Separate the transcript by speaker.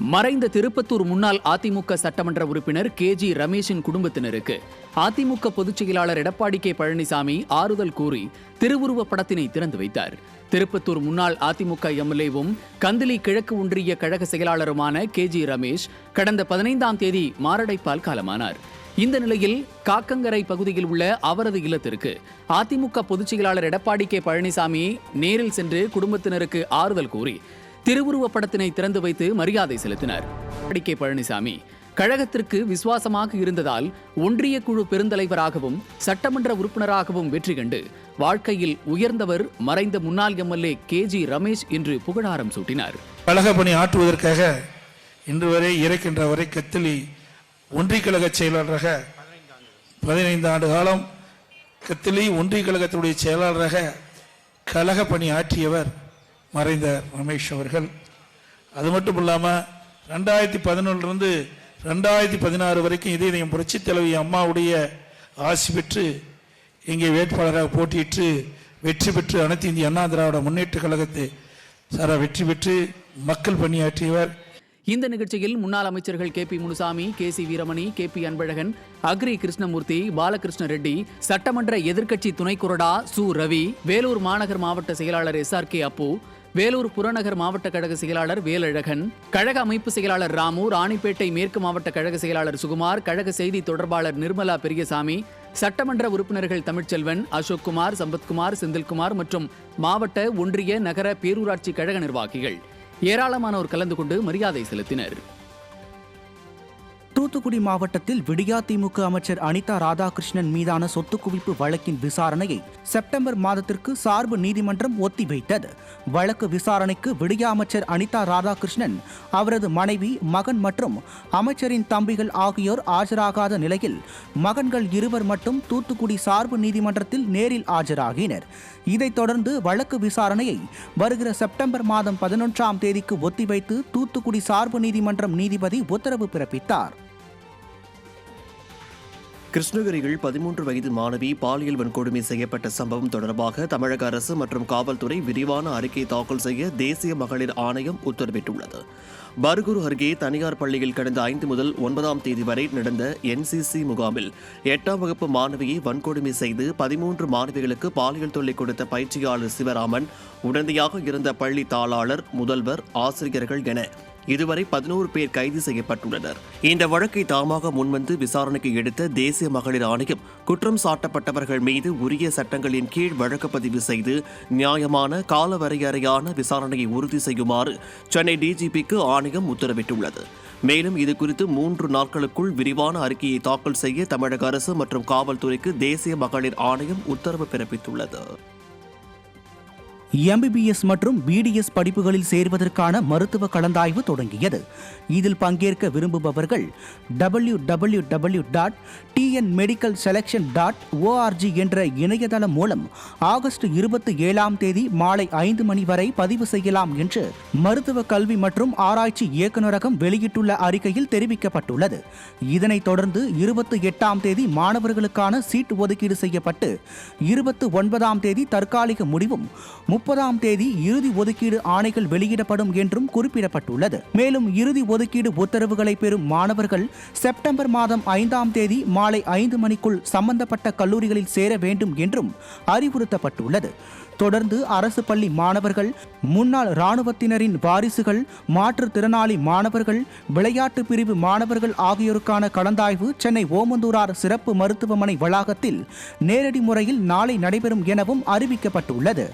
Speaker 1: மறைந்த திருப்பத்தூர் முன்னாள் அதிமுக சட்டமன்ற உறுப்பினர் கே ஜி ரமேஷின் குடும்பத்தினருக்கு அதிமுக பொதுச் செயலாளர் எடப்பாடி கே பழனிசாமி ஆறுதல் கூறி திருவுருவப் படத்தினை திறந்து வைத்தார். திருப்பத்தூர் முன்னாள் அதிமுக எம்எல்ஏவும் கந்திலி கிழக்கு ஒன்றிய கழக செயலாளருமான கே ஜி ரமேஷ் கடந்த பதினைந்தாம் தேதி மாரடைப்பால் காலமானார். இந்த நிலையில் காக்கங்கரை பகுதியில் உள்ள அவரது இல்லத்திற்கு அதிமுக பொதுச் செயலாளர் எடப்பாடி கே பழனிசாமி நேரில் சென்று குடும்பத்தினருக்கு ஆறுதல் கூறி திருவுருவப் படத்தினை திறந்து வைத்து மரியாதை செலுத்தினார். அடிக்கை பழனிசாமி கழகத்திற்கு விசுவாசமாக இருந்ததால் ஒன்றிய குழு பெருந்தலைவராகவும் சட்டமன்ற உறுப்பினராகவும் வெற்றி கண்டு வாழ்க்கையில் உயர்ந்தவர் மறைந்த முன்னாள் எம்எல்ஏ கே ஜி ரமேஷ் என்று புகழாரம் சூட்டினார்.
Speaker 2: கழக பணி ஆற்றுவதற்காக இன்று வரை இறக்கின்ற வரை கத்திலி ஒன்றிய கழக செயலாளராக பதினைந்து ஆண்டு காலம் கத்திலி ஒன்றிய கழகத்தினுடைய செயலாளராக கழக பணி ஆற்றியவர் மறைந்த ரமேஷ் அவர்கள். அது மட்டும் இல்லாமல் ரெண்டாயிரத்தி பதினொன்றிலிருந்து ரெண்டாயிரத்தி பதினாறு வரைக்கும் இதே இதயம் புரட்சி தலைவி அம்மாவுடைய ஆசி பெற்று இங்கே வேட்பாளராக போட்டியிட்டு வெற்றி பெற்று அனைத்து இந்திய அண்ணா திராவிட முன்னேற்ற கழகத்தை சாரா வெற்றி பெற்று மக்கள் பணியாற்றியவர்.
Speaker 1: இந்த நிகழ்ச்சியில் முன்னாள் அமைச்சர்கள் K P Munusamy K C Veeramani K P Anbazhagan Agri Krishnamurthy Balakrishna Reddy சட்டமன்ற எதிர்க்கட்சி துணை கொறடா சு. ரவி வேலூர் மாநகர் மாவட்ட செயலாளர் S. R. K. Appu Vellore புறநகர் மாவட்ட கழக செயலாளர் வேலழகன் கழக அமைப்பு செயலாளர் ராமு ராணிப்பேட்டை மேற்கு மாவட்ட கழக செயலாளர் சுகுமார் கழக செய்தி தொடர்பாளர் நிர்மலா பெரியசாமி சட்டமன்ற உறுப்பினர்கள் தமிழ்ச்செல்வன் அசோக்குமார் சம்பத்குமார் செந்தில்குமார் மற்றும் மாவட்ட ஒன்றிய நகர பேரூராட்சி கழக நிர்வாகிகள். ஏராளமானோர் கலந்து கொண்டு மரியாதை செலுத்தினர்.
Speaker 3: தூத்துக்குடி மாவட்டத்தில் விடியா திமுக அமைச்சர் அனிதா ராதாகிருஷ்ணன் மீதான சொத்து குவிப்பு வழக்கின் விசாரணையை செப்டம்பர் மாதத்திற்கு சார்பு நீதிமன்றம் ஒத்திவைத்தது. வழக்கு விசாரணைக்கு விடியா அமைச்சர் அனிதா ராதாகிருஷ்ணன் அவரது மனைவி மகன் மற்றும் அமைச்சரின் தம்பிகள் ஆகியோர் ஆஜராகாத நிலையில் மகன்கள் இருவர் மட்டும் தூத்துக்குடி சார்பு நீதிமன்றத்தில் நேரில் ஆஜராகினர். இதைத் தொடர்ந்து வழக்கு விசாரணையை வருகிற செப்டம்பர் மாதம் பதினொன்றாம் தேதிக்கு ஒத்திவைத்து தூத்துக்குடி சார்பு நீதிமன்றம் நீதிபதி உத்தரவு பிறப்பித்தார்.
Speaker 4: கிருஷ்ணகிரியில் பதிமூன்று வயது மாணவி பாலியல் வன்கொடுமை செய்யப்பட்ட சம்பவம் தொடர்பாக தமிழக அரசு மற்றும் காவல்துறை விரிவான அறிக்கை தாக்கல் செய்ய தேசிய மகளிர் ஆணையம் உத்தரவிட்டுள்ளது. பர்கூர் அருகே தனியார் பள்ளியில் கடந்த ஐந்து முதல் ஒன்பதாம் தேதி வரை நடந்த என்சிசி முகாமில் எட்டாம் வகுப்பு மாணவியை வன்கொடுமை செய்து பதிமூன்று மாணவிகளுக்கு பாலியல் தொல்லை கொடுத்த பயிற்சியாளர் சிவராமன் உடந்தையாக இருந்த பள்ளி தாளாளர் முதல்வர் ஆசிரியர்கள் என இதுவரை பதினோரு பேர் கைது செய்யப்பட்டுள்ளனர். இந்த வழக்கை தாமாக முன்வந்து விசாரணைக்கு எடுத்த தேசிய மகளிர் ஆணையம் குற்றம் சாட்டப்பட்டவர்கள் மீது உரிய சட்டங்களின் கீழ் வழக்கு பதிவு செய்து நியாயமான காலவரையறையான விசாரணையை உறுதி செய்யுமாறு சென்னை டிஜிபிக்கு ஆணையம் உத்தரவிட்டுள்ளது. மேலும் இது குறித்து மூன்று நாட்களுக்குள் விரிவான அறிக்கையை தாக்கல் செய்ய தமிழக அரசு மற்றும் காவல்துறைக்கு தேசிய மகளிர் ஆணையம் உத்தரவு பிறப்பித்துள்ளது.
Speaker 3: எம்பிபிஎஸ் மற்றும் பிடிஎஸ் படிப்புகளில் சேர்வதற்கான மருத்துவ கலந்தாய்வு தொடங்கியது. இதில் பங்கேற்க விரும்புபவர்கள் W W W dot TN medical selection dot ORG என்ற இணையதளம் மூலம் ஆகஸ்ட் இருபத்தி ஏழாம் தேதி மாலை ஐந்து மணி வரை பதிவு செய்யலாம் என்று மருத்துவ கல்வி மற்றும் ஆராய்ச்சி இயக்குநரகம் வெளியிட்டுள்ள அறிக்கையில் தெரிவிக்கப்பட்டுள்ளது. இதனைத் தொடர்ந்து இருபத்தி எட்டாம் தேதி மாணவர்களுக்கான சீட் ஒதுக்கீடு செய்யப்பட்டு இருபத்தி ஒன்பதாம் தேதி தற்காலிக முடிவும் முப்பதாம் தேதி இறுதி ஒதுக்கீடு ஆணைகள் வெளியிடப்படும் என்றும் குறிப்பிடப்பட்டுள்ளது. மேலும் இறுதி ஒதுக்கீடு உத்தரவுகளை பெறும் மாணவர்கள் செப்டம்பர் மாதம் ஐந்தாம் தேதி மாலை ஐந்து மணிக்குள் சம்பந்தப்பட்ட கல்லூரிகளில் சேர வேண்டும் என்றும் அறிவுறுத்தப்பட்டுள்ளது. தொடர்ந்து அரசு பள்ளி மாணவர்கள் முன்னாள் இராணுவத்தினரின் வாரிசுகள் மாற்றுத்திறனாளி மாணவர்கள் விளையாட்டு பிரிவு மாணவர்கள் ஆகியோருக்கான கலந்தாய்வு சென்னை ஓமந்தூரார் சிறப்பு மருத்துவமனை வளாகத்தில் நேரடி முறையில் நாளை நடைபெறும் எனவும் அறிவிக்கப்பட்டுள்ளது.